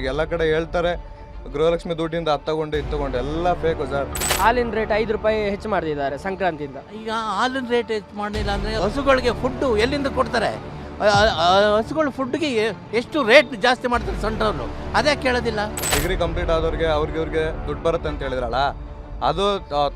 ಈಗ ಎಲ್ಲ ಕಡೆ ಹೇಳ್ತಾರೆ ಗೃಹಲಕ್ಷ್ಮಿ ದುಡ್ಡಿಂದ ಅದು ತಗೊಂಡು ಇದು ತಗೊಂಡು ಎಲ್ಲ ಬೇಕು ಸರ್ ಹಾಲಿನ ರೇಟ್ ಐದು ರೂಪಾಯಿ ಹೆಚ್ಚು ಮಾಡಿದ್ದಾರೆ ಸಂಕ್ರಾಂತಿಯಿಂದ. ಈಗ ಹಾಲಿನ ರೇಟ್ ಹೆಚ್ಚು ಮಾಡಲಿಲ್ಲ ಅಂದರೆ ಹಸುಗಳಿಗೆ ಫುಡ್ಡು ಎಲ್ಲಿಂದ ಕೊಡ್ತಾರೆ? ಹಸುಗಳ ಫುಡ್ಗೆ ಎಷ್ಟು ರೇಟ್ ಜಾಸ್ತಿ ಮಾಡ್ತಾರೆ ಸೆಂಟ್ರವ್ರು ಅದೇ ಕೇಳೋದಿಲ್ಲ? ಡಿಗ್ರಿ ಕಂಪ್ಲೀಟ್ ಆದವ್ರಿಗೆ ಅವ್ರಿಗೆ ಇವ್ರಿಗೆ ದುಡ್ಡು ಬರುತ್ತೆ ಅಂತ ಹೇಳಿದ್ರಲ್ಲ? ಅದು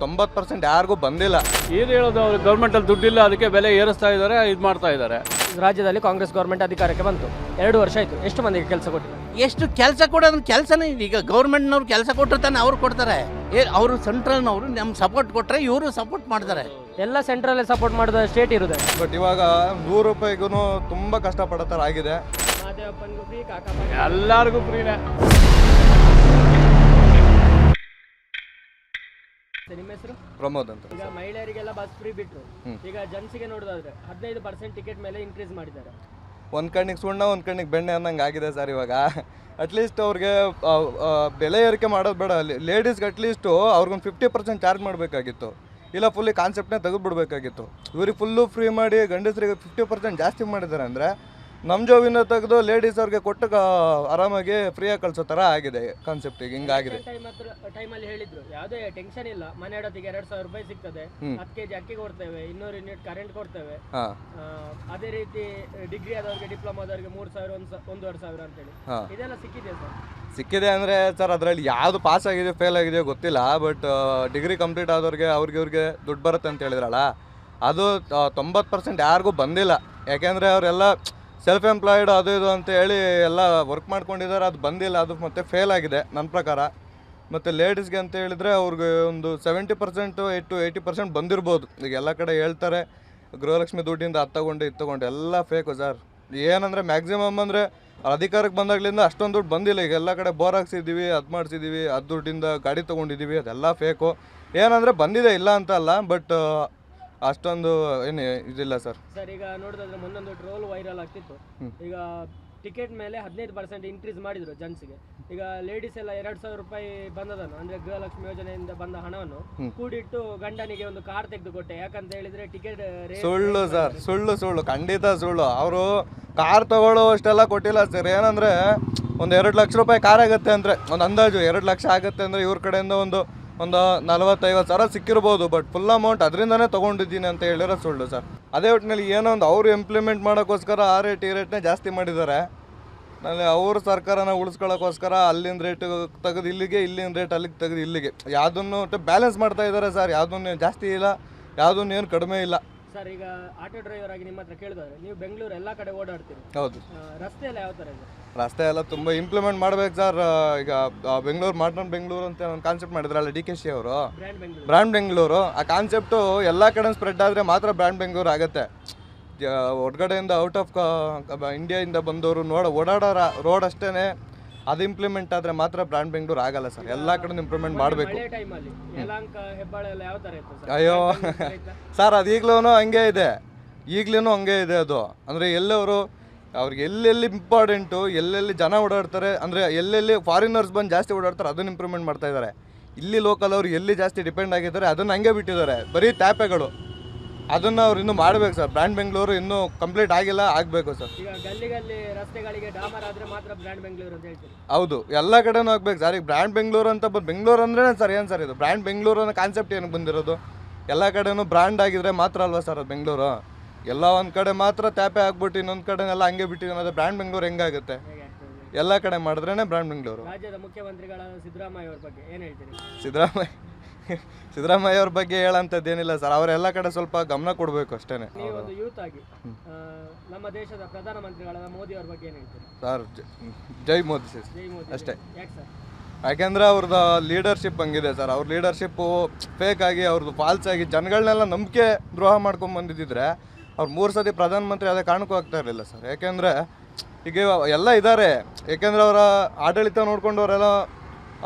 ತೊಂಬತ್ತು ಪರ್ಸೆಂಟ್ ಯಾರಿಗೂ ಬಂದಿಲ್ಲ. ಏನು ಹೇಳೋದು ಅವರು ಗೌರ್ಮೆಂಟಲ್ಲಿ ದುಡ್ಡಿಲ್ಲ ಅದಕ್ಕೆ ಬೆಲೆ ಏರಿಸ್ತಾ ಇದ್ದಾರೆ ಇದು ಮಾಡ್ತಾ ಇದ್ದಾರೆ. ರಾಜ್ಯದಲ್ಲಿ ಕಾಂಗ್ರೆಸ್ ಗೌರ್ಮೆಂಟ್ ಅಧಿಕಾರಕ್ಕೆ ಬಂತು. ಎರಡು ವರ್ಷ ಆಯಿತು ಎಷ್ಟು ಮಂದಿಗೆ ಕೆಲಸ ಕೊಟ್ಟಿದ್ದಾರೆ? ಎಷ್ಟು ಕೆಲಸ ಕೊಡೋದು ಕೆಲಸನೇ ಇಲ್ಲ. ಈಗ ಗೌರ್ಮೆಂಟ್ನವ್ರು ಕೆಲಸ ಕೊಟ್ಟಿರ್ತಾನೆ ಅವ್ರು ಕೊಡ್ತಾರೆ. ಏ ಅವರು ಸೆಂಟ್ರಲ್ನವರು ನಮ್ಮ ಸಪೋರ್ಟ್ ಕೊಟ್ಟರೆ ಇವರು ಸಪೋರ್ಟ್ ಮಾಡ್ತಾರೆ. ಎಲ್ಲ ಸೆಂಟ್ರಲ್ಲೇ ಸಪೋರ್ಟ್ ಮಾಡಿದ ಸ್ಟೇಟ್ ಇರುತ್ತೆ ಬಟ್ ಇವಾಗ ನೂರು ರೂಪಾಯಿಗೂ ತುಂಬ ಕಷ್ಟಪಡೋ ಥರ ಆಗಿದೆ. ಎಲ್ಲರಿಗೂ ಫ್ರೀನೇ ಪ್ರಮೋದ್ ಅಂತ. ಈಗ ಮಹಿಳೆಯರಿಗೆಲ್ಲ ಬಸ್ ಫ್ರೀ ಬಿಟ್ಟರು ಹ್ಮ್. ಈಗ ಜನ್ಸಿಗೆ ನೋಡೋದಾದ್ರೆ ಹದಿನೈದು ಪರ್ಸೆಂಟ್ ಟಿಕೆಟ್ ಮೇಲೆ ಇನ್ಕ್ರೀಸ್ ಮಾಡಿದ್ದಾರೆ. ಒಂದು ಕಣ್ಣಿಗೆ ಸುಣ್ಣ ಒಂದು ಕಣ್ಣಿಗೆ ಬೆಣ್ಣೆ ಅನ್ನಂಗೆ ಆಗಿದೆ ಸರ್ ಇವಾಗ. ಅಟ್ಲೀಸ್ಟ್ ಅವ್ರಿಗೆ ಬೆಲೆ ಏರಿಕೆ ಮಾಡೋದು ಬೇಡ. ಲೇಡೀಸ್ಗೆ ಅಟ್ಲೀಸ್ಟು ಅವ್ರಿಗೊಂದು ಫಿಫ್ಟಿ ಪರ್ಸೆಂಟ್ ಚಾರ್ಜ್ ಮಾಡಬೇಕಾಗಿತ್ತು. ಇಲ್ಲ ಫುಲ್ಲಿ ಕಾನ್ಸೆಪ್ಟ್ನೇ ತೆಗೆದುಬಿಡ್ಬೇಕಾಗಿತ್ತು. ಇವ್ರಿಗೆ ಫುಲ್ಲು ಫ್ರೀ ಮಾಡಿ ಗಂಡಸರಿಗೆ ಫಿಫ್ಟಿ ಪರ್ಸೆಂಟ್ ಜಾಸ್ತಿ ಮಾಡಿದ್ದಾರೆ ಅಂದರೆ ನಮ್ಮ ಜೋಬಿನ ತೆಗೆದು ಲೇಡೀಸ್ ಅವ್ರಿಗೆ ಕೊಟ್ಟು ಕಾ- ಆರಾಮಾಗಿ ಫ್ರೀಯಾಗಿ ಕಳಿಸೋ ಥರ ಆಗಿದೆ ಕಾನ್ಸೆಪ್ಟ್ ಈಗ ಹಿಂಗಾಗಿದೆ. ಟೈಮ್ ಹತ್ರ ಟೈಮಲ್ಲಿ ಹೇಳಿದ್ರು. ಯಾವುದೇ ಟೆನ್ಷನ್ ಇಲ್ಲ. ಮನೆ ಇಡೋದಿಗೆ ಎರಡು ಸಾವಿರ ರೂಪಾಯಿ ಸಿಗ್ತದೆ. ಹ್ಮ್. ಹತ್ತು ಕೆಜಿ ಅಕ್ಕಿ ಕೊಡ್ತೇವೆ ಇನ್ನೂರು ಯೂನಿಟ್ ಕರೆಂಟ್ ಕೊಡ್ತೇವೆ. ಹಾಂ. ಆ, ಅದೇ ರೀತಿ ಡಿಗ್ರಿ ಆದವರಿಗೆ ಡಿಪ್ಲೊಮಾದವ್ರಿಗೆ ಮೂರು ಸಾವಿರ ಒಂದು ಸ- ಒಂದೂವರೆ ಸಾವಿರ ಅಂತೇಳಿ. ಹಾಂ. ಇದೆಲ್ಲ ಸಿಕ್ಕಿದೆ ಸರ್? ಸಿಕ್ಕಿದೆ ಅಂದರೆ ಸರ್ ಅದರಲ್ಲಿ ಯಾವುದು ಪಾಸ್ ಆಗಿದೆ ಫೇಲ್ ಆಗಿದೆಯೋ ಗೊತ್ತಿಲ್ಲ ಬಟ್ ಡಿಗ್ರಿ ಕಂಪ್ಲೀಟ್ ಆದವ್ರಿಗೆ ಅವ್ರಿಗೆ ಇವ್ರಿಗೆ ದುಡ್ಡು ಬರುತ್ತೆ ಅಂತ ಹೇಳಿದ್ರಲ್ಲ ಅದು ತೊಂಬತ್ತು ಪರ್ಸೆಂಟ್ ಯಾರಿಗೂ ಬಂದಿಲ್ಲ. ಯಾಕೆಂದರೆ ಅವರೆಲ್ಲ ಸೆಲ್ಫ್ ಎಂಪ್ಲಾಯ್ಡ್ ಅದು ಇದು ಅಂತ ಹೇಳಿ ಎಲ್ಲ ವರ್ಕ್ ಮಾಡ್ಕೊಂಡಿದ್ದಾರೆ, ಅದು ಬಂದಿಲ್ಲ, ಅದು ಮತ್ತೆ ಫೇಲ್ ಆಗಿದೆ ನನ್ನ ಪ್ರಕಾರ. ಮತ್ತು ಲೇಡೀಸ್ಗೆ ಅಂತ ಹೇಳಿದರೆ ಅವ್ರಿಗೆ ಒಂದು seventy percent eight to eighty percent ಬಂದಿರ್ಬೋದು. ಈಗ ಎಲ್ಲ ಕಡೆ ಹೇಳ್ತಾರೆ, ಗೃಹಲಕ್ಷ್ಮಿ ದುಡ್ಡಿಂದ ಅದು ತಗೊಂಡು ಇದು ತಗೊಂಡು, ಎಲ್ಲ ಫೇಕು ಸರ್. ಏನಂದರೆ ಮ್ಯಾಕ್ಸಿಮಮ್ ಅಂದರೆ ಅಧಿಕಾರಕ್ಕೆ ಬಂದಾಗ್ಲಿಂದ ಅಷ್ಟೊಂದು ದುಡ್ಡು ಬಂದಿಲ್ಲ. ಈಗ ಎಲ್ಲ ಕಡೆ ಬೋರ್ ಹಾಕ್ಸಿದ್ದೀವಿ ಅದು ಮಾಡಿಸಿದ್ದೀವಿ ಅದು ದುಡ್ಡಿಂದ ಗಾಡಿ ತೊಗೊಂಡಿದ್ದೀವಿ ಅದೆಲ್ಲ ಫೇಕು ಏನಂದರೆ ಬಂದಿದೆ ಇಲ್ಲ ಅಂತ ಅಲ್ಲ ಬಟ್ ಅಷ್ಟೊಂದು ಏನು ಇದಿಲ್ಲ ಸರ್. ಸರ್ ಈಗ ನೋಡಿದ್ರೆ ಮುಂದೊಂದು ಟ್ರೋಲ್ ವೈರಲ್ ಆಗ್ತಿತ್ತು. ಈಗ ಟಿಕೆಟ್ ಮೇಲೆ ಹದಿನೈದು ಪರ್ಸೆಂಟ್ ಇನ್ಕ್ರೀಸ್ ಮಾಡಿದ್ರು ಜನ್ಸ್ಗೆ. ಈಗ ಲೇಡೀಸ್ ಎಲ್ಲ ಎರಡು ಸಾವಿರ ರೂಪಾಯಿ ಬಂದದನ್ನು ಅಂದ್ರೆ ಗೃಹಲಕ್ಷ್ಮಿ ಯೋಜನೆಯಿಂದ ಬಂದ ಹಣವನ್ನು ಕೂಡಿಟ್ಟು ಗಂಡನಿಗೆ ಒಂದು ಕಾರ್ ತೆಗೆದುಕೊಟ್ಟೆ. ಯಾಕಂತ ಹೇಳಿದ್ರೆ ಟಿಕೆಟ್ ಸುಳ್ಳು ಸರ್ ಸುಳ್ಳು ಸುಳ್ಳು ಖಂಡಿತ ಸುಳ್ಳು. ಅವರು ಕಾರ್ ತಗೊಳ್ಳೋ ಅಷ್ಟೆಲ್ಲ ಕೊಟ್ಟಿಲ್ಲ ಸರ್. ಏನಂದರೆ ಒಂದು ಎರಡು ಲಕ್ಷ ರೂಪಾಯಿ ಕಾರ್ ಆಗುತ್ತೆ ಅಂದರೆ ಒಂದು ಅಂದಾಜು ಎರಡು ಲಕ್ಷ ಆಗುತ್ತೆ ಅಂದರೆ ಇವ್ರ ಕಡೆಯಿಂದ ಒಂದು ಒಂದು ನಲವತ್ತೈವತ್ತು ಸಾವಿರ ಸಿಕ್ಕಿರ್ಬೋದು ಬಟ್ ಫುಲ್ ಅಮೌಂಟ್ ಅದರಿಂದನೇ ತೊಗೊಂಡಿದ್ದೀನಿ ಅಂತ ಹೇಳಿರೋ ಸುಳ್ಳು ಸರ್. ಅದೇ ಒಟ್ಟಿನಲ್ಲಿ ಏನೋ ಒಂದು ಅವರು ಇಂಪ್ಲಿಮೆಂಟ್ ಮಾಡೋಕ್ಕೋಸ್ಕರ ಆ ರೇಟ್ ಈ ರೇಟ್ನೇ ಜಾಸ್ತಿ ಮಾಡಿದ್ದಾರೆ. ಆಮೇಲೆ ಅವ್ರ ಸರ್ಕಾರನ ಉಳಿಸ್ಕೊಳ್ಳೋಕ್ಕೋಸ್ಕರ ಅಲ್ಲಿಂದ ರೇಟ್ ತೆಗೆದು ಇಲ್ಲಿಗೆ ಇಲ್ಲಿಂದ ರೇಟ್ ಅಲ್ಲಿಗೆ ತೆಗೆದು ಇಲ್ಲಿಗೆ. ಯಾವುದನ್ನು ಬ್ಯಾಲೆನ್ಸ್ ಮಾಡ್ತಾ ಇದ್ದಾರೆ ಸರ್, ಯಾವುದನ್ನು ಜಾಸ್ತಿ ಇಲ್ಲ, ಯಾವುದನ್ನು ಏನು ಕಡಿಮೆ ಇಲ್ಲ. ಸರ್ ಈಗ ಆಟೋ ಡ್ರೈವರ್ ಆಗಿ ನಿಮ್ಮ ಹತ್ರ ಕೇಳಿದ್ರೆ ನೀವು ಬೆಂಗಳೂರು ಎಲ್ಲ ಕಡೆ ಓಡಾಡ್ತೀರಿ. ಹೌದು. ಆ, ರಸ್ತೆ ಎಲ್ಲ ಯಾವ ಥರ ಇದೆ? ರಸ್ತೆ ಎಲ್ಲ ತುಂಬ ಇಂಪ್ಲಿಮೆಂಟ್ ಮಾಡ್ಬೇಕು ಸರ್. ಈಗ ಬೆಂಗಳೂರು ಮಾಡ್ರನ್ ಬೆಂಗಳೂರು ಅಂತ ಒಂದು ಕಾನ್ಸೆಪ್ಟ್ ಮಾಡಿದ್ರಲ್ಲ ಡಿ ಕೆ ಸಿ ಅವರು. ಬ್ರ್ಯಾಂಡ್ ಬೆಂಗಳೂರು ಬ್ರ್ಯಾಂಡ್ ಬೆಂಗಳೂರು ಆ ಕಾನ್ಸೆಪ್ಟು ಎಲ್ಲ ಕಡೆ ಸ್ಪ್ರೆಡ್ ಆದರೆ ಮಾತ್ರ ಬ್ರ್ಯಾಂಡ್ ಬೆಂಗಳೂರು ಆಗುತ್ತೆ. ಹೊರಗಡೆಯಿಂದ ಹೊರ್ಗಡೆಯಿಂದ ಔಟ್ ಆಫ್ ಇಂಡಿಯಾದಿಂದ ಬಂದವರು ನೋಡ ಓಡಾಡೋ ರೋಡ್ ಅಷ್ಟೇ ಅದು ಇಂಪ್ಲಿಮೆಂಟ್ ಆದರೆ ಮಾತ್ರ ಬ್ರ್ಯಾಂಡ್ ಬೆಂಗಳೂರು ಆಗಲ್ಲ ಸರ್. ಎಲ್ಲ ಕಡೆ ಇಂಪ್ರೂವ್ಮೆಂಟ್ ಮಾಡಬೇಕು. ಅಯ್ಯೋ? ಸರ್ ಅದು ಈಗಲೂ ಹಂಗೆ ಇದೆ. ಈಗಲೂ ಹಂಗೆ ಇದೆ ಅದು. ಅಂದರೆ ಎಲ್ಲವರು ಅವ್ರಿಗೆ ಎಲ್ಲೆಲ್ಲಿ ಇಂಪಾರ್ಟೆಂಟು ಎಲ್ಲೆಲ್ಲಿ ಜನ ಓಡಾಡ್ತಾರೆ ಅಂದರೆ ಎಲ್ಲೆಲ್ಲಿ ಫಾರಿನರ್ಸ್ ಬಂದು ಜಾಸ್ತಿ ಓಡಾಡ್ತಾರೆ ಅದನ್ನ ಇಂಪ್ರೂವ್ಮೆಂಟ್ ಮಾಡ್ತಾ ಇದ್ದಾರೆ. ಇಲ್ಲಿ ಲೋಕಲ್ ಅವ್ರು ಎಲ್ಲಿ ಜಾಸ್ತಿ ಡಿಪೆಂಡ್ ಆಗಿದ್ದಾರೆ ಅದನ್ನು ಹಂಗೆ ಬಿಟ್ಟಿದ್ದಾರೆ. ಬರೀ ಟ್ಯಾಪೆಗಳು ಅದನ್ನು ಅವ್ರು ಇನ್ನು ಮಾಡಬೇಕು ಸರ್. ಬ್ರ್ಯಾಂಡ್ ಬೆಂಗಳೂರು ಇನ್ನೂ ಕಂಪ್ಲೀಟ್ ಆಗಿಲ್ಲ ಆಗಬೇಕು ಸರ್. ಈಗ ಗಲ್ಲಿ ಗಲ್ಲಿ ರಸ್ತೆಗಳಿಗೆ ಡಾಮರ್ ಆದ್ರೆ ಮಾತ್ರ ಬ್ರ್ಯಾಂಡ್ ಬೆಂಗಳೂರು ಅಂತ ಹೇಳ್ತೀರಿ. ಹೌದು ಎಲ್ಲ ಕಡೆನೂ ಆಗ್ಬೇಕು ಸರ್. ಈಗ ಬ್ರ್ಯಾಂಡ್ ಬೆಂಗಳೂರು ಅಂತ ಬಂದು ಬೆಂಗಳೂರು ಅಂದ್ರೆ ಸರ್ ಏನು ಸರ್ ಇದು? ಬ್ರ್ಯಾಂಡ್ ಬೆಂಗಳೂರು ಅನ್ನೋ ಕಾನ್ಸೆಪ್ಟ್ ಏನು ಬಂದಿರೋದು? ಎಲ್ಲ ಕಡೆನೂ ಬ್ರ್ಯಾಂಡ್ ಆಗಿದ್ರೆ ಮಾತ್ರ ಅಲ್ವಾ ಸರ್ ಅದು ಬೆಂಗಳೂರು? ಎಲ್ಲ ಒಂದು ಕಡೆ ಮಾತ್ರ ತ್ಯಾಪೆ ಆಗ್ಬಿಟ್ಟು ಇನ್ನೊಂದು ಕಡೆನೆಲ್ಲ ಹಂಗೆ ಬಿಟ್ಟಿದ್ದೀನಿ ಅದು ಬ್ರ್ಯಾಂಡ್ ಬೆಂಗಳೂರು ಹೆಂಗಾಗುತ್ತೆ? ಹೇಗೆ ಎಲ್ಲ ಕಡೆ ಮಾಡಿದ್ರೇ ಬ್ರ್ಯಾಂಡ್ ಬೆಂಗಳೂರು. ರಾಜ್ಯದ ಮುಖ್ಯಮಂತ್ರಿಗಳಾದ ಸಿದ್ದರಾಮಯ್ಯ ಅವ್ರ ಬಗ್ಗೆ ಏನು ಹೇಳ್ತೀರಿ? ಸಿದ್ದರಾಮಯ್ಯ ಸಿದ್ದರಾಮಯ್ಯ ಅವ್ರ ಬಗ್ಗೆ ಹೇಳಂತದ್ದು ಏನಿಲ್ಲ ಸರ್. ಅವರೆಲ್ಲ ಕಡೆ ಸ್ವಲ್ಪ ಗಮನ ಕೊಡಬೇಕು ಅಷ್ಟೇ ನೀವು ಒಂದು ಯೂತ್ ಆಗಿ ಆ, ನಮ್ಮ ದೇಶದ ಪ್ರಧಾನಮಂತ್ರಿಗಳಾದ ಮೋದಿ ಅವ್ರ ಬಗ್ಗೆ ಏನು ಹೇಳ್ತೀರಿ? ಸರ್ ಜ- ಜೈ ಮೋದಿ ಸರ್. ಜೈ ಮೋದಿ. ಅಷ್ಟೇ. ಯಾಕೆ ಸರ್? ಯಾಕೆಂದ್ರೆ ಅವ್ರದ್ದು ಲೀಡರ್ಶಿಪ್ ಹಂಗಿದೆ ಸರ್. ಅವ್ರ ಲೀಡರ್ಶಿಪ್ಪು ಫೇಕ್ ಆಗಿ ಅವ್ರದ್ದು ಫಾಲ್ಸ್ ಆಗಿ ಜನಗಳನ್ನೆಲ್ಲ ನಂಬಿಕೆ ದ್ರೋಹ ಮಾಡ್ಕೊಂಡು ಬಂದಿದ್ದಿದ್ರೆ ಅವ್ರು ಮೂರು ಸತಿ ಪ್ರಧಾನಮಂತ್ರಿ ಅದೇ ಕಾರಣಕ್ಕೂ ಆಗ್ತಾ ಇರಲಿಲ್ಲ ಸರ್. ಯಾಕೆಂದರೆ ಈಗ ಎಲ್ಲ ಇದ್ದಾರೆ ಯಾಕೆಂದ್ರೆ ಅವರ ಆಡಳಿತ ನೋಡ್ಕೊಂಡು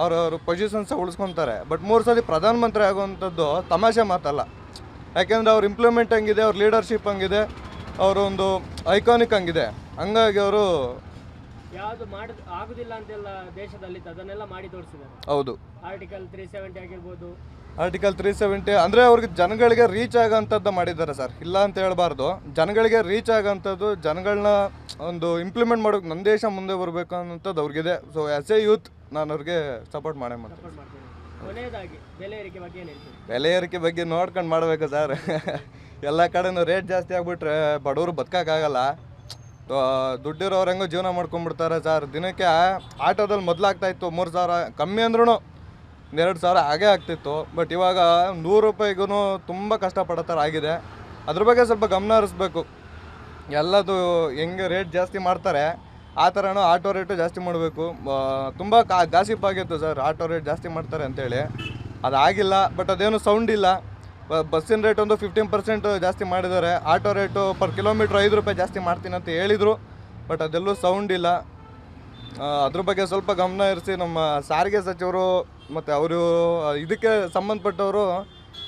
ಅವ್ರ ಅವ್ರ ಪೊಸಿಷನ್ಸ ಉಳಿಸ್ಕೊತಾರೆ. ಬಟ್ ಮೂರು ಸಲ ಪ್ರಧಾನಮಂತ್ರಿ ಆಗುವಂಥದ್ದು ತಮಾಷೆ ಮಾತಲ್ಲ. ಯಾಕೆಂದರೆ ಅವ್ರ ಇಂಪ್ಲಿಮೆಂಟ್ ಹಂಗಿದೆ ಅವ್ರ ಲೀಡರ್ಶಿಪ್ ಹಂಗಿದೆ ಅವರೊಂದು ಐಕಾನಿಕ್ ಹಂಗಿದೆ. ಹಂಗಾಗಿ ಅವರು ಯಾವುದು ಮಾಡ ಆಗುದಿಲ್ಲ ಅಂತೆಲ್ಲ ದೇಶದಲ್ಲಿ ಅದನ್ನೆಲ್ಲ ಮಾಡಿ ತೋರಿಸಿದ್ದಾರೆ. ಹೌದು. ಆರ್ಟಿಕಲ್ ತ್ರೀ ಸೆವೆಂಟಿ ಆಗಿರ್ಬೋದು. ಆರ್ಟಿಕಲ್ ತ್ರೀ ಸೆವೆಂಟಿ ಅಂದರೆ ಅವ್ರಿಗೆ ಜನಗಳಿಗೆ ರೀಚ್ ಆಗೋಂಥದ್ದು ಮಾಡಿದ್ದಾರೆ ಸರ್ ಇಲ್ಲ ಅಂತ ಹೇಳ್ಬಾರ್ದು. ಜನಗಳಿಗೆ ರೀಚ್ ಆಗೋಂಥದ್ದು ಜನಗಳನ್ನ ಒಂದು ಇಂಪ್ಲಿಮೆಂಟ್ ಮಾಡೋಕೆ ನಮ್ಮ ದೇಶ ಮುಂದೆ ಬರಬೇಕು ಅನ್ನೋಂಥದ್ದು ಅವ್ರಿಗಿದೆ. ಸೊ ಆ್ಯಸ್ ಎ ಯೂತ್ ನಾನು ಅವ್ರಿಗೆ ಸಪೋರ್ಟ್ ಮಾಡೇ ಮಾಡ್ತೀನಿ. ಕೊನೆಯದಾಗಿ ಬೆಲೆ ಏರಿಕೆ ಬಗ್ಗೆ ಏನು ಬೆಲೆ ಏರಿಕೆ ಬಗ್ಗೆ ನೋಡ್ಕೊಂಡು ಮಾಡಬೇಕು ಸರ್ ಎಲ್ಲ ಕಡೆನೂ ರೇಟ್ ಜಾಸ್ತಿ ಆಗ್ಬಿಟ್ರೆ ಬಡವರು ಬದುಕೋಕ್ಕಾಗಲ್ಲ. ದುಡ್ಡಿರೋರು ಹೆಂಗೋ ಜೀವನ ಮಾಡ್ಕೊಂಡ್ಬಿಡ್ತಾರೆ ಸರ್ ದಿನಕ್ಕೆ ಆಟೋದಲ್ಲಿ ಮೊದಲಾಗ್ತಾ ಇತ್ತು ಮೂರು ಸಾವಿರ ಕಮ್ಮಿ ಅಂದ್ರೂ ಎರಡು ಸಾವಿರ ಹಾಗೇ ಆಗ್ತಿತ್ತು. ಬಟ್ ಇವಾಗ ನೂರು ರೂಪಾಯಿಗೂ ತುಂಬ ಕಷ್ಟಪಡೋ ಥರ ಆಗಿದೆ. ಅದ್ರ ಬಗ್ಗೆ ಸ್ವಲ್ಪ ಗಮನ ಹರಿಸ್ಬೇಕು. ಎಲ್ಲದು ಹೆಂಗೆ ರೇಟ್ ಜಾಸ್ತಿ ಮಾಡ್ತಾರೆ ಆ ಥರನೂ ಆಟೋ ರೇಟು ಜಾಸ್ತಿ ಮಾಡಬೇಕು. ತುಂಬ ಕಾ, ಗಾಸಿಪ್ ಆಗಿತ್ತು ಸರ್. ಆಟೋ ರೇಟ್ ಜಾಸ್ತಿ ಮಾಡ್ತಾರೆ ಅಂತೇಳಿ. ಅದಾಗಿಲ್ಲ, ಬಟ್ ಅದೇನು ಸೌಂಡ್ ಇಲ್ಲ. ಬಸ್ಸಿನ ರೇಟ್ ಒಂದು ಫಿಫ್ಟೀನ್ ಪರ್ಸೆಂಟ್ ಜಾಸ್ತಿ ಮಾಡಿದ್ದಾರೆ. ಆಟೋ ರೇಟು ಪರ್ ಕಿಲೋಮೀಟ್ರ್ ಐದು ರೂಪಾಯಿ ಜಾಸ್ತಿ ಮಾಡ್ತೀನಿ ಅಂತ ಹೇಳಿದರು. ಬಟ್ ಅದೆಲ್ಲೂ ಸೌಂಡ್ ಇಲ್ಲ. ಅದ್ರ ಬಗ್ಗೆ ಸ್ವಲ್ಪ ಗಮನ ಇರಿಸಿ ನಮ್ಮ ಸಾರಿಗೆ ಸಚಿವರು ಮತ್ತು ಅವರು, ಇದಕ್ಕೆ ಸಂಬಂಧಪಟ್ಟವರು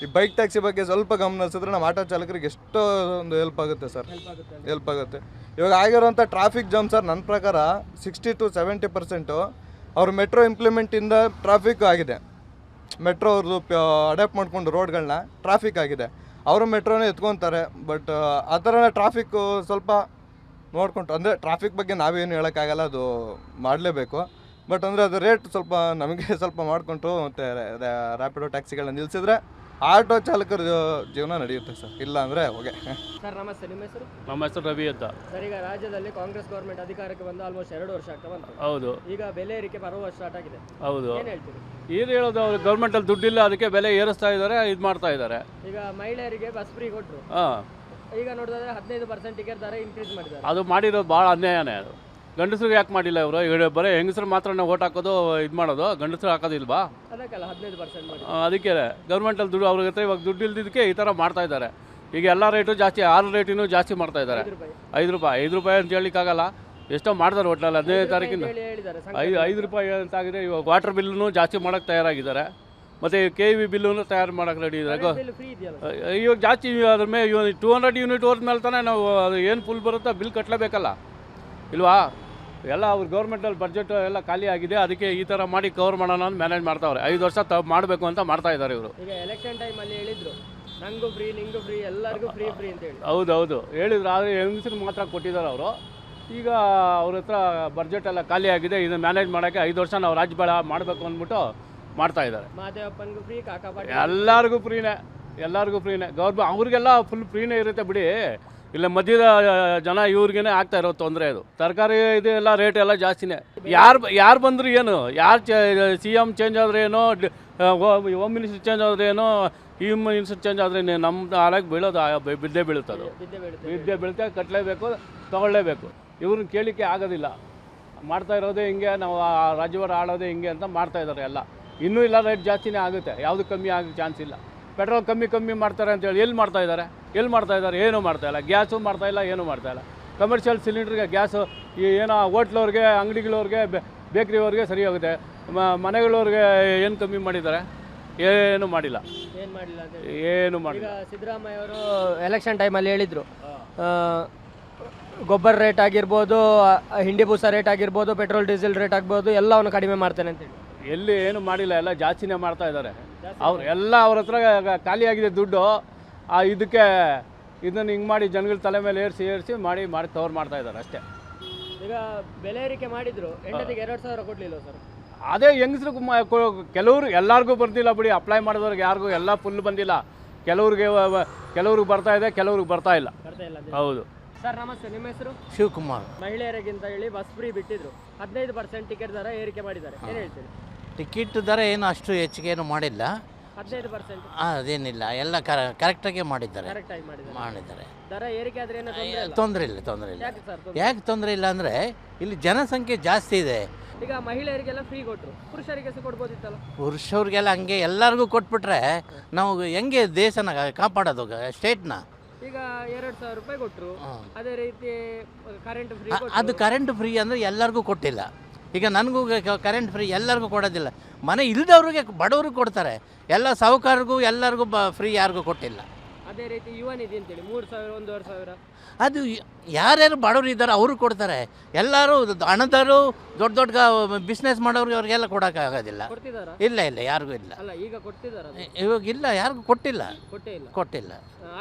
ಈ ಬೈಕ್ ಟ್ಯಾಕ್ಸಿ ಬಗ್ಗೆ ಸ್ವಲ್ಪ ಗಮನಿಸಿದ್ರೆ ನಮ್ಮ ಆಟೋ ಚಾಲಕರಿಗೆ ಎಷ್ಟೋ ಒಂದು ಹೆಲ್ಪ್ ಆಗುತ್ತೆ ಸರ್ ಹೆಲ್ಪ್ ಆಗುತ್ತೆ ಹೆಲ್ಪ್ ಆಗುತ್ತೆ. ಇವಾಗ ಆಗಿರೋಂಥ ಟ್ರಾಫಿಕ್ ಜಾಮ್ ಸರ್ ನನ್ನ ಪ್ರಕಾರ ಸಿಕ್ಸ್ಟಿ ಟು ಸೆವೆಂಟಿ ಪರ್ಸೆಂಟು ಅವ್ರ ಮೆಟ್ರೋ ಇಂಪ್ಲಿಮೆಂಟಿಂದ ಟ್ರಾಫಿಕ್ ಆಗಿದೆ. ಮೆಟ್ರೋ ಅವ್ರದ್ದು ಅಡಾಪ್ಟ್ ಮಾಡಿಕೊಂಡು ರೋಡ್ಗಳನ್ನ ಟ್ರಾಫಿಕ್ ಆಗಿದೆ. ಅವರು ಮೆಟ್ರೋನೇ ಎತ್ಕೊತಾರೆ ಬಟ್ ಆ ಥರ ಟ್ರಾಫಿಕ್ಕು ಸ್ವಲ್ಪ ನೋಡ್ಕೊಂಡು ಅಂದರೆ ಟ್ರಾಫಿಕ್ ಬಗ್ಗೆ ನಾವೇನು ಹೇಳೋಕ್ಕಾಗಲ್ಲ ಅದು ಮಾಡಲೇಬೇಕು. ಬಟ್ ಅಂದರೆ ಅದು ರೇಟ್ ಸ್ವಲ್ಪ ನಮಗೆ ಸ್ವಲ್ಪ ಮಾಡಿಕೊಂಡು ಮತ್ತು ರ್ಯಾಪಿಡೋ ಟ್ಯಾಕ್ಸಿಗಳನ್ನ ನಿಲ್ಲಿಸಿದ್ರೆ ಆಟೋ ಚಾಲಕರ ಜೀವನ ನಡೆಯುತ್ತೆ ಸರ್. ಇಲ್ಲ ಅಂದ್ರೆ ಹೋಗೆ. ಸರ್ ನಮಸ್ತೆ. ನಿಮ್ಮ ಹೆಸರು? ನಮ್ಮ ಹೆಸರು ರವಿ ಅಂತ. ಸರ್ ಈಗ ರಾಜ್ಯದಲ್ಲಿ ಕಾಂಗ್ರೆಸ್ ಗೌರ್ಮೆಂಟ್ ಅಧಿಕಾರಕ್ಕೆ ಬಂದು ಆಲ್ಮೋಸ್ಟ್ ಎರಡು ವರ್ಷ ಆಗ್ತಾ ಬಂತು. ಹೌದು. ಈಗ ಬೆಲೆ ಏರಿಕೆ ಬರುವ ಸ್ಟಾರ್ಟ್ ಆಗಿದೆ. ಹೌದು. ಏನು ಹೇಳ್ತೀರಿ? ಏನು ಹೇಳೋದು ಅವ್ರು ಗೌರ್ಮೆಂಟಲ್ಲಿ ದುಡ್ಡಿಲ್ಲ ಅದಕ್ಕೆ ಬೆಲೆ ಏರಿಸ್ತಾ ಇದ್ದಾರೆ ಇದು ಮಾಡ್ತಾ ಇದ್ದಾರೆ ಈಗ ಮಹಿಳೆಯರಿಗೆ ಬಸ್ ಫ್ರೀ ಕೊಟ್ಟರು ಹಾಂ. ಈಗ ನೋಡಿದ್ರೆ ಹದಿನೈದು ಪರ್ಸೆಂಟ್ ಟಿಕೆಟ್ ದರ ಇನ್ಕ್ರೀಸ್ ಮಾಡಿದ್ದಾರೆ. ಅದು ಮಾಡಿರೋದು ಭಾಳ ಅನ್ಯಾಯನೇ ಅದು. ಗಂಡಸ್ರಿಗೆ ಯಾಕೆ ಮಾಡಿಲ್ಲ ಇವರು? ಈಗ ಬರೀ ಹೆಂಗಸ್ರು ಮಾತ್ರ ಓಟ್ ಹಾಕೋದು ಇದು ಮಾಡೋದು ಗಂಡಸ್ರು ಹಾಕೋದಿಲ್ವಾ ಅದಕ್ಕಲ್ಲ ಹದಿನೈದು ಪರ್ಸೆಂಟ್ ಮಾಡಿ. ಆ, ಅದಕ್ಕೆ ಗೌರ್ಮೆಂಟಲ್ಲಿ ದುಡ್ಡು ಅವ್ರ ಹತ್ರ ಇವಾಗ ದುಡ್ಡು ಇಲ್ದಿದ್ದಕ್ಕೆ ಈ ಥರ ಮಾಡ್ತಾ ಇದ್ದಾರೆ. ಈಗ ಎಲ್ಲ ರೇಟು ಜಾಸ್ತಿ ಆರು ರೇಟಿನೂ ಜಾಸ್ತಿ ಮಾಡ್ತಾ ಇದ್ದಾರೆ. ಐದು ರೂಪಾಯಿ. ಐದು ರೂಪಾಯಿ ಐದು ರೂಪಾಯಿ ಅಂತ ಹೇಳಿಕ್ಕಾಗಲ್ಲ ಎಷ್ಟೋ ಮಾಡ್ತಾರೆ ಒಟ್ಟಲ್ಲಿ ಹದಿನೈದು ತಾರೀಕಿಂದ. ಹೇಳಿ ಹೇಳಿದ್ದಾರೆ ಐದು ಐದು ರೂಪಾಯಿ ಅಂತ ಆಗಿದೆ ಇವಾಗ ವಾಟರ್ ಬಿಲ್ಲೂ ಜಾಸ್ತಿ ಮಾಡೋಕ್ಕೆ ತಯಾರಾಗಿದ್ದಾರೆ. ಮತ್ತು ಕೆ ವಿ ಬಿಲ್ಲೂ ತಯಾರು ಮಾಡೋಕ್ಕೆ ರೆಡಿ ಇದ್ದಾರೆ. ಬಿಲ್ ಫ್ರೀ ಇದೆಯಲ್ಲ ಅಹ್, ಇವಾಗ ಜಾಸ್ತಿ ಅದ್ರ ಮೇಲೆ ಟೂ ಹಂಡ್ರೆಡ್ ಯೂನಿಟ್ ಮೇಲೆ ತಾನೇ ನಾವು ಅದು ಏನು ಫುಲ್ ಬರುತ್ತೋ ಬಿಲ್ ಕಟ್ಟಲೇಬೇಕಲ್ಲ ಇಲ್ವಾ? ಎಲ್ಲ ಅವ್ರ ಗೌರ್ಮೆಂಟಲ್ಲಿ ಬಡ್ಜೆಟ್ ಎಲ್ಲ ಖಾಲಿ ಆಗಿದೆ ಅದಕ್ಕೆ ಈ ಥರ ಮಾಡಿ ಕವರ್ ಮಾಡೋಣ ಅಂತ ಮ್ಯಾನೇಜ್ ಮಾಡ್ತಾವ್ರೆ. ಐದು ವರ್ಷ ತ ಮಾಡಬೇಕು ಅಂತ ಮಾಡ್ತಾ ಇದ್ದಾರೆ ಇವರು. ಈಗ ಎಲೆಕ್ಷನ್ ಟೈಮಲ್ಲಿ ಹೇಳಿದ್ರು ನಂಗೂ ಫ್ರೀ ನಿಂಗೂ ಫ್ರೀ ಎಲ್ಲರಿಗೂ ಫ್ರೀ ಫ್ರೀ ಅಂತ ಹೇಳಿ. ಹೌದು ಹೌದು ಹೇಳಿದ್ರು ಆದರೆ ಹೆಂಗಸ್ರಿಗೆ ಮಾತ್ರ ಕೊಟ್ಟಿದ್ದಾರೆ ಅವರು. ಈಗ ಅವ್ರ ಹತ್ರ ಬಜೆಟ್ ಎಲ್ಲ ಖಾಲಿ ಆಗಿದೆ ಇದನ್ನು ಮ್ಯಾನೇಜ್ ಮಾಡೋಕ್ಕೆ ಐದು ವರ್ಷ ನಾವು ರಾಜ್ಯಪಾಲ ಮಾಡಬೇಕು ಅಂದ್ಬಿಟ್ಟು ಮಾಡ್ತಾ ಇದ್ದಾರೆ. ಮಾದೇವಪ್ಪನಿಗೂ ಫ್ರೀ ಕಾಕಾ ಪಾಟೀಲ್ ಎಲ್ಲರಿಗೂ ಫ್ರೀನೇ ಎಲ್ಲರಿಗೂ ಫ್ರೀನೇ. ಗೌರ್ಮೆಂಟ್ ಅವ್ರಿಗೆಲ್ಲ ಫುಲ್ ಫ್ರೀನೇ ಇರುತ್ತೆ ಬಿಡಿ. ಇಲ್ಲ ಮಧ್ಯದ ಜನ ಇವ್ರಿಗೇನೆ ಆಗ್ತಾ ಇರೋ ತೊಂದರೆ ಇದು ತರಕಾರಿ ಇದು ಎಲ್ಲ ರೇಟ್ ಎಲ್ಲ ಜಾಸ್ತಿನೇ. ಯಾರು ಯಾರು ಬಂದ್ರು ಏನು? ಯಾರು ಸಿ ಎಂ ಚೇಂಜ್ ಆದರೆ ಏನು? ಹೋಮ್ ಮಿನಿಸ್ಟರ್ ಚೇಂಜ್ ಆದರೆ ಏನು? ಈ ಮಿನಿಸ್ಟರ್ ಚೇಂಜ್ ಆದರೆ ನಮ್ಮ ಆರಾಗಿ ಬೀಳೋದು ಬಿದ್ದೆ ಬೀಳುತ್ತೆ ಅದು. ಬಿದ್ದೆ ಬೀಳುತ್ತೆ. ಕಟ್ಟಲೇಬೇಕು ತಗೊಳ್ಳೇಬೇಕು. ಇವ್ರನ್ನ ಕೇಳಿಕೆ ಆಗೋದಿಲ್ಲ. ಮಾಡ್ತಾ ಇರೋದೇ ಹಿಂಗೆ ನಾವು ಆ ಆಡೋದೇ ಹಿಂಗೆ ಅಂತ ಮಾಡ್ತಾ ಇದ್ದಾರೆ ಎಲ್ಲ. ಇನ್ನೂ ಇಲ್ಲ ರೇಟ್ ಜಾಸ್ತಿನೇ ಆಗುತ್ತೆ. ಯಾವುದು ಕಮ್ಮಿ ಆಗೋ ಚಾನ್ಸ್ ಇಲ್ಲ. ಪೆಟ್ರೋಲ್ ಕಮ್ಮಿ ಕಮ್ಮಿ ಮಾಡ್ತಾರೆ ಅಂತೇಳಿ ಎಲ್ಲಿ ಮಾಡ್ತಾ ಇದ್ದಾರೆ? ಎಲ್ಲಿ ಮಾಡ್ತಾ ಇದ್ದಾರೆ? ಏನೂ ಮಾಡ್ತಾ ಇಲ್ಲ. ಗ್ಯಾಸು ಮಾಡ್ತಾ ಇಲ್ಲ ಏನೂ ಮಾಡ್ತಾ ಇಲ್ಲ. ಕಮರ್ಷಿಯಲ್ ಸಿಲಿಂಡ್ರಿಗೆ ಗ್ಯಾಸು ಈ ಏನೋ ಹೋಟ್ಲವ್ರಿಗೆ ಅಂಗಡಿಗಳವ್ರಿಗೆ ಬೇಕ್ರಿಯವ್ರಿಗೆ ಸರಿ ಹೋಗುತ್ತೆ ಮ- ಮನೆಗಳವ್ರಿಗೆ ಏನು ಕಮ್ಮಿ ಮಾಡಿದ್ದಾರೆ? ಏನು ಮಾಡಿಲ್ಲ. ಏನು ಮಾಡಿಲ್ಲ ಏನು ಮಾಡಿಲ್ಲ. ಸಿದ್ದರಾಮಯ್ಯ ಅವರು ಎಲೆಕ್ಷನ್ ಟೈಮಲ್ಲಿ ಹೇಳಿದರು. ಗೊಬ್ಬರ ರೇಟ್ ಆಗಿರ್ಬೋದು ಹಿಂಡಿ ಬೂಸ ರೇಟ್ ಆಗಿರ್ಬೋದು ಪೆಟ್ರೋಲ್ ಡೀಸೆಲ್ ರೇಟ್ ಆಗ್ಬೋದು ಎಲ್ಲವನ್ನು ಕಡಿಮೆ ಮಾಡ್ತೇನೆ ಅಂತೇಳಿ ಎಲ್ಲಿ ಏನು ಮಾಡಿಲ್ಲ ಎಲ್ಲ ಜಾಸ್ತಿನೇ ಮಾಡ್ತಾ ಇದ್ದಾರೆ. ಅವ್ರು ಎಲ್ಲ ಅವ್ರ ಹತ್ರ ಖಾಲಿಯಾಗಿದೆ ಆಗಿದೆ ದುಡ್ಡು. ಆ ಇದಕ್ಕೆ ಇದನ್ನು ಹಿಂಗೆ ಮಾಡಿ ಜನಗಳ ತಲೆ ಮೇಲೆ ಏರಿಸಿ ಏರಿಸಿ ಮಾಡಿ ಮಾಡಿ ಕವರ್ ಮಾಡ್ತಾ ಇದ್ದಾರೆ ಅಷ್ಟೇ. ಈಗ ಬೆಲೆ ಏರಿಕೆ ಮಾಡಿದ್ರು ಹೆಂಡತಿಗೆ ಎರಡು ಸಾವಿರ ಕೊಡ್ಲಿಲ್ಲ ಸರ್. ಅದೇ ಹೆಂಗಸ್ರಿಗೆ ಕೆಲವರು ಎಲ್ಲರಿಗೂ ಬರ್ತಿಲ್ಲ ಬಿಡಿ ಅಪ್ಲೈ ಮಾಡಿದವ್ರಿಗೆ ಯಾರಿಗೂ ಎಲ್ಲ ಫುಲ್ ಬಂದಿಲ್ಲ. ಕೆಲವ್ರಿಗೆ ಕೆಲವ್ರಿಗೆ ಬರ್ತಾ ಇದೆ ಕೆಲವ್ರಿಗೆ ಬರ್ತಾ ಇಲ್ಲ. ಬರ್ತಾ ಇಲ್ಲ ಹೌದು. ಸರ್ ನಮಸ್ತೆ. ನಿಮ್ಮ ಹೆಸರು? ಶಿವಕುಮಾರ್. ಮಹಿಳೆಯರಿಗಿಂತ ಹೇಳಿ ಬಸ್ ಫ್ರೀ ಬಿಟ್ಟಿದ್ರು. ಹದಿನೈದು ಪರ್ಸೆಂಟ್ ಟಿಕೆಟ್ ದರ ಏರಿಕೆ ಮಾಡಿದ್ದಾರೆ. ಏನು ಹೇಳ್ತೀರಿ? ಟಿಕೆಟ್ ದರ ಏನು ಅಷ್ಟು ಹೆಚ್ಚಿಗೆ ಏನು ಮಾಡಿಲ್ಲ. ಹದಿನೈದು ಪರ್ಸೆಂಟ್. ಆ, ಅದೇನಿಲ್ಲ ಎಲ್ಲ ಕರ ಕರೆಕ್ಟಾಗಿ ಮಾಡಿದ್ದಾರೆ. ಕರೆಕ್ಟ್ ಆಗಿ ಮಾಡಿದ್ದಾರೆ. ಮಾಡಿದ್ದಾರೆ. ದರ ಏರಿಕೆ ಆದ್ರೆ ಏನೋ ತೊಂದರೆ ಇಲ್ಲ? ತೊಂದರೆ ಇಲ್ಲ ತೊಂದರೆ ಇಲ್ಲ. ಯಾಕೆ ಸರ್ ಯಾಕೆ ತೊಂದರೆ ಇಲ್ಲ ಅಂದರೆ ಇಲ್ಲಿ ಜನಸಂಖ್ಯೆ ಜಾಸ್ತಿ ಇದೆ. ಈಗ ಮಹಿಳೆಯರಿಗೆಲ್ಲ ಫ್ರೀ ಕೊಟ್ರು. ಪುರುಷರಿಗೆ ಸಹ ಕೊಡ್ಬೋದಿತ್ತಲ್ಲ? ಪುರುಷವ್ರಿಗೆಲ್ಲ ಹಂಗೆ ಎಲ್ಲರಿಗೂ ಕೊಟ್ಬಿಟ್ರೆ ನಾವು ಹೆಂಗೆ ದೇಶನ ಕಾಪಾಡೋದು ಸ್ಟೇಟ್ನ? ಈಗ ಎರಡು ಸಾವಿರ ರೂಪಾಯಿ ಕೊಟ್ರು. ಅದೇ ರೀತಿ ಕರೆಂಟ್ ಫ್ರೀ ಅದು ಕರೆಂಟ್ ಫ್ರೀ ಅಂದರೆ ಎಲ್ಲರಿಗೂ ಕೊಟ್ಟಿಲ್ಲ. ಈಗ ನನಗೂ ಕರೆಂಟ್ ಫ್ರೀ ಎಲ್ಲರಿಗೂ ಕೊಡೋದಿಲ್ಲ. ಮನೆ ಇಲ್ಲದವ್ರಿಗೆ ಬಡವ್ರಿಗೆ ಕೊಡ್ತಾರೆ. ಎಲ್ಲ ಸಾಹುಕಾರರಿಗೂ ಎಲ್ಲರಿಗೂ ಬ ಫ್ರೀ ಯಾರಿಗೂ ಕೊಟ್ಟಿಲ್ಲ. ಅದೇ ರೀತಿ ಯುವ ನಿಧಿ ಅಂತೇಳಿ ಮೂರು ಸಾವಿರ ಒಂದೂವರೆ ಸಾವಿರ. ಅದು ಯಾರ್ಯಾರು ಬಡವರು ಇದ್ದಾರೆ ಅವರು ಕೊಡ್ತಾರೆ. ಎಲ್ಲರೂ ಹಣದವರು ದೊಡ್ಡ ದೊಡ್ಡ ಬಿಸ್ನೆಸ್ ಮಾಡೋರಿಗೆ ಅವ್ರಿಗೆಲ್ಲ ಕೊಡೋಕ್ಕಾಗೋದಿಲ್ಲ ಕೊಡ್ತಿದಾರ? ಇಲ್ಲ ಇಲ್ಲ ಯಾರಿಗೂ ಇಲ್ಲ. ಅಲ್ಲ ಈಗ ಕೊಡ್ತಿದಾರ ಇವಾಗ ಇಲ್ಲ ಯಾರಿಗೂ ಕೊಟ್ಟಿಲ್ಲ. ಕೊಟ್ಟಿಲ್ಲ. ಕೊಟ್ಟಿಲ್ಲ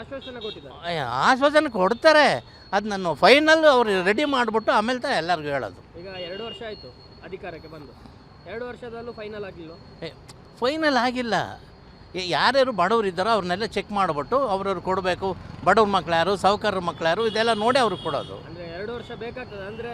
ಆಶ್ವಾಸನೆ ಕೊಟ್ಟಿದ್ದಾರೆ ಅಯ್ಯ, ಆಶ್ವಾಸನೆ ಕೊಡ್ತಾರೆ. ಅದು ನಾನು ಫೈನಲ್ ಅವ್ರು ರೆಡಿ ಮಾಡಿಬಿಟ್ಟು ಆಮೇಲೆ ತಾ ಎಲ್ಲರಿಗೂ ಹೇಳೋದು. ಈಗ ಎರಡು ವರ್ಷ ಆಯ್ತು ಅಧಿಕಾರಕ್ಕೆ ಬಂದು. ಎರಡು ವರ್ಷದಲ್ಲೂ ಫೈನಲ್ ಆಗಿಲ್ಲ ಫೈನಲ್ ಆಗಿಲ್ಲ. ಯಾರ್ಯಾರು ಬಡವರು ಇದ್ದಾರೋ ಅವ್ರನ್ನೆಲ್ಲ ಚೆಕ್ ಮಾಡಿಬಿಟ್ಟು ಅವ್ರವ್ರು ಕೊಡಬೇಕು. ಬಡವ್ರ ಮಕ್ಳು ಯಾರು ಸಾಹುಕಾರರ ಮಕ್ಳು ಯಾರು ಇದೆಲ್ಲ ನೋಡಿ ಅವ್ರಿಗೆ ಕೊಡೋದು. ಅಂದ್ರೆ ಎರಡು ವರ್ಷ ಬೇಕಾಗ್ತದೆ. ಅಂದರೆ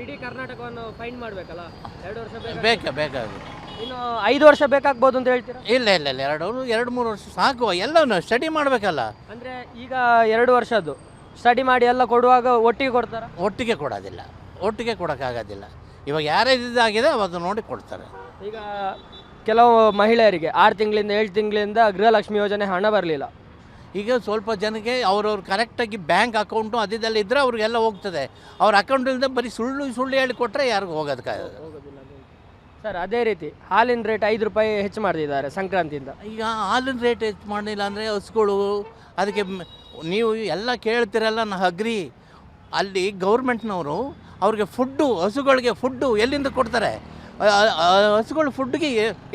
ಇಡೀ ಕರ್ನಾಟಕವನ್ನು ಫೈನ್ ಮಾಡಬೇಕಲ್ಲ? ಎರಡು ವರ್ಷ. ಬೇಕೇ ಬೇಕಾಗುತ್ತೆ. ಇನ್ನು ಐದು ವರ್ಷ ಬೇಕಾಗ್ಬೋದು ಅಂತ ಹೇಳ್ತೀರಾ? ಇಲ್ಲ ಇಲ್ಲ ಇಲ್ಲ. ಎರಡು ಎರಡು ಮೂರು ವರ್ಷ ಸಾಕು. ಎಲ್ಲನೂ ಸ್ಟಡಿ ಮಾಡಬೇಕಲ್ಲ. ಅಂದರೆ ಈಗ ಎರಡು ವರ್ಷದ್ದು. ಸ್ಟಡಿ ಮಾಡಿ ಎಲ್ಲ ಕೊಡುವಾಗ ಒಟ್ಟಿಗೆ ಕೊಡ್ತಾರೆ? ಒಟ್ಟಿಗೆ ಕೊಡೋದಿಲ್ಲ. ಒಟ್ಟಿಗೆ ಕೊಡೋಕ್ಕಾಗೋದಿಲ್ಲ. ಇವಾಗ ಯಾರ್ಯಾರು ಇದಾಗಿದೆ ಅದು ನೋಡಿ ಕೊಡ್ತಾರೆ. ಈಗ ಕೆಲವು ಮಹಿಳೆಯರಿಗೆ ಆರು ತಿಂಗಳಿಂದ ಏಳು ತಿಂಗಳಿಂದ ಗೃಹಲಕ್ಷ್ಮಿ ಯೋಜನೆ ಹಣ ಬರಲಿಲ್ಲ. ಈಗ ಸ್ವಲ್ಪ ಜನಕ್ಕೆ ಅವ್ರವ್ರು ಕರೆಕ್ಟಾಗಿ ಬ್ಯಾಂಕ್ ಅಕೌಂಟು ಅದಿದೆಲ್ಲ ಇದ್ದರೆ ಅವ್ರಿಗೆಲ್ಲ ಹೋಗ್ತದೆ. ಅವ್ರ ಅಕೌಂಟಿಂದ ಬರೀ ಸುಳ್ಳು ಸುಳ್ಳು ಹೇಳಿ ಕೊಟ್ಟರೆ ಯಾರಿಗೂ ಹೋಗೋದಕ್ಕೆ ಸರ್ ಅದೇ ರೀತಿ ಹಾಲಿನ ರೇಟ್ ಐದು ರೂಪಾಯಿ ಹೆಚ್ಚು ಮಾಡ್ತಿದ್ದಾರೆ ಸಂಕ್ರಾಂತಿಯಿಂದ. ಈಗ ಹಾಲಿನ ರೇಟ್ ಹೆಚ್ಚು ಮಾಡಲಿಲ್ಲ ಅಂದರೆ ಹಸುಗಳು ಅದಕ್ಕೆ ನೀವು ಎಲ್ಲ ಕೇಳ್ತಿರಲ್ಲ ನಾ ಅಗ್ರಿ. ಅಲ್ಲಿ ಗೌರ್ಮೆಂಟ್ನವರು ಅವ್ರಿಗೆ ಫುಡ್ಡು ಹಸುಗಳಿಗೆ ಫುಡ್ಡು ಎಲ್ಲಿಂದ ಕೊಡ್ತಾರೆ? ಹಸುಗಳ ಫುಡ್ಗೆ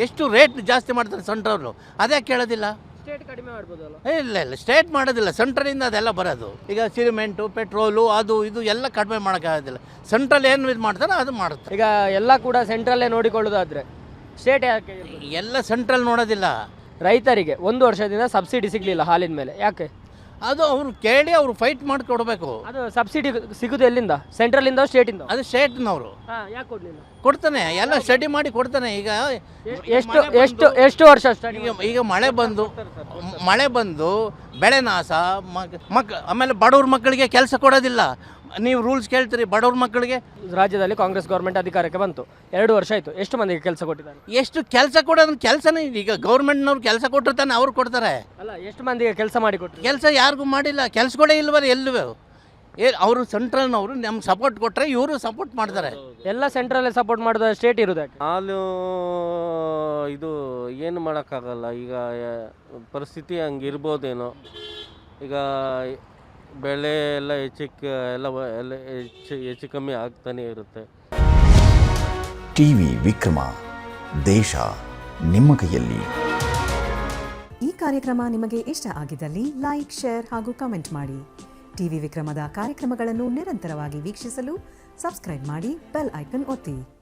ಎಷ್ಟು ರೇಟ್ ಜಾಸ್ತಿ ಮಾಡ್ತಾರೆ ಸೆಂಟ್ರವರು? ಅದೇ ಕೇಳೋದಿಲ್ಲ. ಸ್ಟೇಟ್ ಕಡಿಮೆ ಮಾಡ್ಬೋದಲ್ಲ ಇಲ್ಲ ಇಲ್ಲ ಸ್ಟೇಟ್ ಮಾಡೋದಿಲ್ಲ. ಸೆಂಟ್ರಲಿಂದ ಅದೆಲ್ಲ ಬರೋದು. ಈಗ ಸಿಮೆಂಟು ಪೆಟ್ರೋಲು ಅದು ಇದು ಎಲ್ಲ ಕಡಿಮೆ ಮಾಡೋಕ್ಕಾಗೋದಿಲ್ಲ ಸೆಂಟ್ರಲ್ ಏನು ಇದು ಮಾಡ್ತಾರೋ ಅದು ಮಾಡುತ್ತೆ. ಈಗ ಎಲ್ಲ ಕೂಡ ಸೆಂಟ್ರಲ್ಲೇ ನೋಡಿಕೊಳ್ಳೋದಾದ್ರೆ ಸ್ಟೇಟ್ ಯಾಕೆ? ಎಲ್ಲ ಸೆಂಟ್ರಲ್ ನೋಡೋದಿಲ್ಲ. ರೈತರಿಗೆ ಒಂದು ವರ್ಷದಿಂದ ಸಬ್ಸಿಡಿ ಸಿಗಲಿಲ್ಲ ಹಾಲಿನ ಮೇಲೆ. ಯಾಕೆ? ಅದು ಅವ್ರು ಕೇಳಿ ಅವ್ರು ಫೈಟ್ ಮಾಡಿ ಕೊಡಬೇಕು ಅದು ಸಬ್ಸಿಡಿ ಸಿಗುದು ಎಲ್ಲಿಂದ? ಸೆಂಟ್ರಲ್ ಇಂದ ಸ್ಟೇಟ್ ಇಂದ? ಅದು ಸ್ಟೇಟ್ನವರು ಯಾಕೆ ಕೊಡಲಿಲ್ಲ? ಕೊಡ್ತಾನೆ ಎಲ್ಲ ಸ್ಟಡಿ ಮಾಡಿ ಕೊಡ್ತಾನೆ. ಈಗ ಎಷ್ಟು ಎಷ್ಟು ಎಷ್ಟು ವರ್ಷ ಸ್ಟಡಿ ಈಗ ಈಗ ಮಳೆ ಬಂದು ಮಳೆ ಬಂದು ಬೆಳೆ ನಾಶ ಮಕ್ ಮಕ್ ಆಮೇಲೆ ಬಡವ್ರ ಮಕ್ಕಳಿಗೆ ಕೆಲಸ ಕೊಡೋದಿಲ್ಲ. ನೀವು ರೂಲ್ಸ್ ಕೇಳ್ತೀರಿ ಬಡವ್ರ ಮಕ್ಕಳಿಗೆ? ರಾಜ್ಯದಲ್ಲಿ ಕಾಂಗ್ರೆಸ್ ಗೌರ್ಮೆಂಟ್ ಅಧಿಕಾರಕ್ಕೆ ಬಂತು. ಎರಡು ವರ್ಷ ಆಯಿತು. ಎಷ್ಟು ಮಂದಿಗೆ ಕೆಲಸ ಕೊಟ್ಟಿದ್ದಾರೆ? ಎಷ್ಟು ಕೆಲಸ ಕೊಡೋದು ಕೆಲಸನೇ ಈಗ ಗೌರ್ಮೆಂಟ್ನವ್ರು ಕೆಲಸ ಕೊಟ್ಟಿರ್ತಾನೆ ಅವ್ರು ಕೊಡ್ತಾರೆ. ಅಲ್ಲ ಎಷ್ಟು ಮಂದಿಗೆ ಕೆಲಸ ಮಾಡಿ ಕೊಟ್ಟರು ಕೆಲಸ ಯಾರಿಗೂ ಮಾಡಿಲ್ಲ. ಕೆಲಸಗಳೇ ಇಲ್ವಲ್ಲ ಎಲ್ಲವೇ ಏ ಅವರು ಸೆಂಟ್ರಲ್ನವರು ನಮ್ಮ ಸಪೋರ್ಟ್ ಕೊಟ್ಟರೆ ಇವರು ಸಪೋರ್ಟ್ ಮಾಡ್ತಾರೆ. ಎಲ್ಲ ಸೆಂಟ್ರಲ್ಲೇ ಸಪೋರ್ಟ್ ಮಾಡೋದು ಸ್ಟೇಟ್ ಇರೋದಕ್ಕೆ ನಾನು ಹಾಲು ಇದು ಏನು ಮಾಡೋಕ್ಕಾಗಲ್ಲ. ಈಗ ಯ- ಪರಿಸ್ಥಿತಿ ಹಂಗೆ ಇರ್ಬೋದೇನೋ ಈಗ ಬೆಳೆ ಎಲ್ಲ ಹೆಚ್ಚಕ್ಕೆ ಎಲ್ಲ ವ- ಎಲ್ಲ ಹೆಚ್ಚು ಹೆಚ್ಚು ಕಮ್ಮಿ ಆಗ್ತಾನೆ ಇರುತ್ತೆ. ಟಿವಿ ವಿಕ್ರಮ ದೇಶ ನಿಮ್ಮ ಕೈಯಲ್ಲಿ. ಈ ಕಾರ್ಯಕ್ರಮ ನಿಮಗೆ ಇಷ್ಟ ಆಗಿದ್ದಲ್ಲಿ ಲೈಕ್ ಶೇರ್ ಹಾಗೂ ಕಮೆಂಟ್ ಮಾಡಿ. ಟಿವಿ ವಿಕ್ರಮದ ಕಾರ್ಯಕ್ರಮಗಳನ್ನು ನಿರಂತರವಾಗಿ ವೀಕ್ಷಿಸಲು ಸಬ್ಸ್ಕ್ರೈಬ್ ಮಾಡಿ ಬೆಲ್ ಐಕನ್ ಒತ್ತಿ.